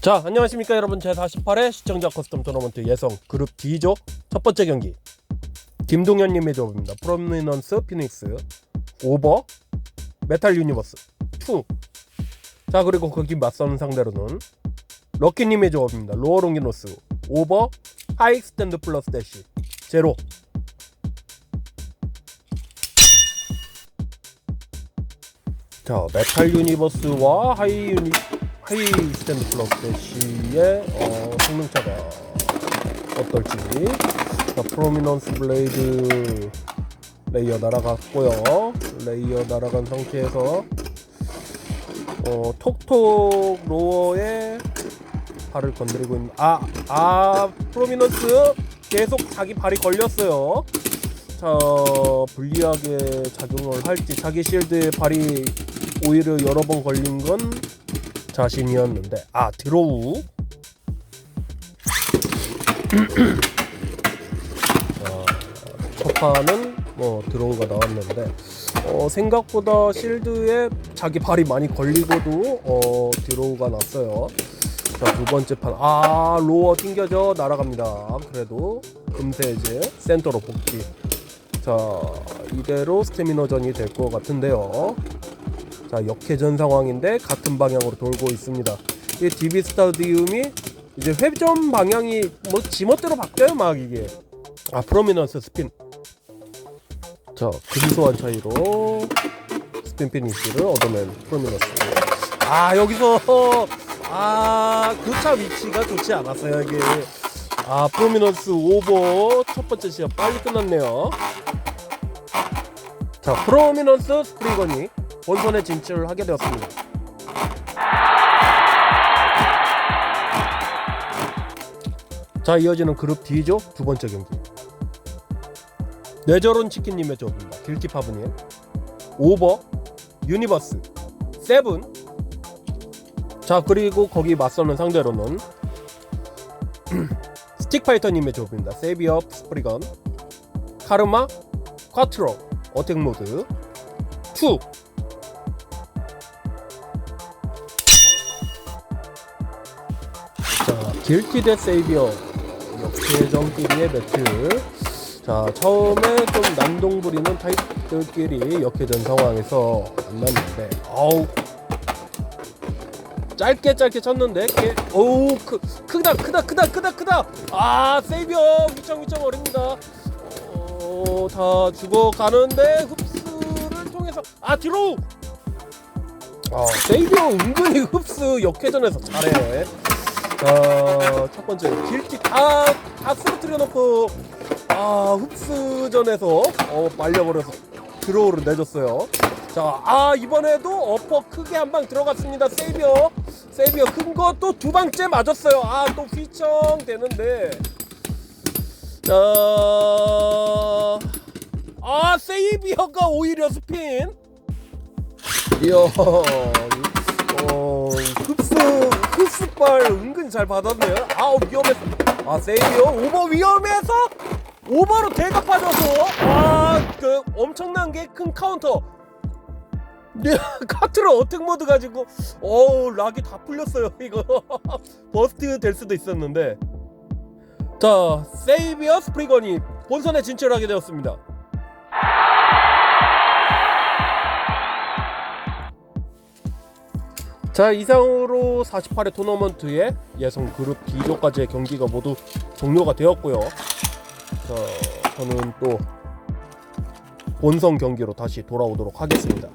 자 안녕하십니까 여러분. 제48회 시청자 커스텀 토너먼트 예성 그룹 D조 첫 번째 경기. 김동현님의 조합입니다. 프로미넌스 피닉스 오버 메탈 유니버스 2자 그리고 거기 맞서는 상대로는 럭키님의 조합입니다. 로어 롱기노스 오버 하이 스탠드 플러스 대시 제로. 자 메탈 유니버스와 하이 유니 하이 스탠드 플러스 대시의 어, 성능차가 어떨지. 자 프로미넌스 블레이드 레이어 날아갔고요. 레이어 날아간 상태에서 어, 톡톡 로어에 발을 건드리고 있는 아, 아 프로미넌스 계속 자기 발이 걸렸어요. 자 불리하게 작용을 할지. 자기 실드에 발이 오히려 여러 번 걸린 건 자신이었는데 아 드로우 자, 첫 판은 뭐 드로우가 나왔는데 어, 생각보다 실드에 자기 발이 많이 걸리고도 어, 드로우가 났어요. 자 두 번째 판 아 로어 튕겨져 날아갑니다. 그래도 금세즈 센터로 복귀. 자 이대로 스태미너전이 될 것 같은데요. 자 역회전 상황인데 같은 방향으로 돌고 있습니다. 이 DB 스타디움이 이제 회전 방향이 뭐 지멋대로 바뀌어요 막 이게. 아 프로미넌스 스핀. 자 근소한 차이로 스핀 피니시를 얻어낸 프로미넌스. 아 여기서 아 교차 위치가 좋지 않았어요 이게. 아 프로미넌스 오버 첫 번째 시합 빨리 끝났네요. 자 프로미넌스 스프리건이 본선에 진출을 하게 되었습니다. 자 이어지는 그룹 D조 두 번째 경기 뇌저론 치킨님의 조합입니다. 길티파브님 오버 유니버스 세븐 자 그리고 거기 맞서는 상대로는 스틱파이터님의 조합입니다. 세비업 스프리건 카르마 쿼트로 어택 모드 2 길티 대 세이비어 역회전끼리의 배틀. 자, 처음에 좀 난동 부리는 타입들끼리 역회전 상황에서 만났는데, 어우, 짧게 짧게 쳤는데, 게, 어우, 크, 크다, 크다, 크다, 크다, 크다. 아, 세이비어 위청 위청 어립니다. 어, 다 죽어가는데 흡수를 통해서 아 뒤로. 아, 세이비어 은근히 흡수 역회전에서 잘해. 자, 첫 번째 길티 다, 다 쓰러뜨려 놓고 아 흡수전에서 어, 말려버려서 드로우를 내줬어요. 자, 아 이번에도 어퍼 크게 한 방 들어갔습니다. 세이비어, 세이비어 큰 거 또 두 방째 맞았어요. 아 또 휘청 되는데, 자, 아 세이비어가 오히려 스핀. 이야, 어, 흡수, 흡수발 은근 잘 받았네요. 아우, 위험했어. 아, 세이비어 오버 위험해서 오버로 대가 빠져서, 아, 그 엄청난 게 큰 카운터. 네, 카트로 어택 모드 가지고, 어우, 락이 다 풀렸어요, 이거. 버스트 될 수도 있었는데. 자, 세이비어 스프리건이 본선에 진출하게 되었습니다. 자 이상으로 48회 토너먼트의 예선 그룹 D조까지의 경기가 모두 종료가 되었고요. 자 저는 또 본선 경기로 다시 돌아오도록 하겠습니다.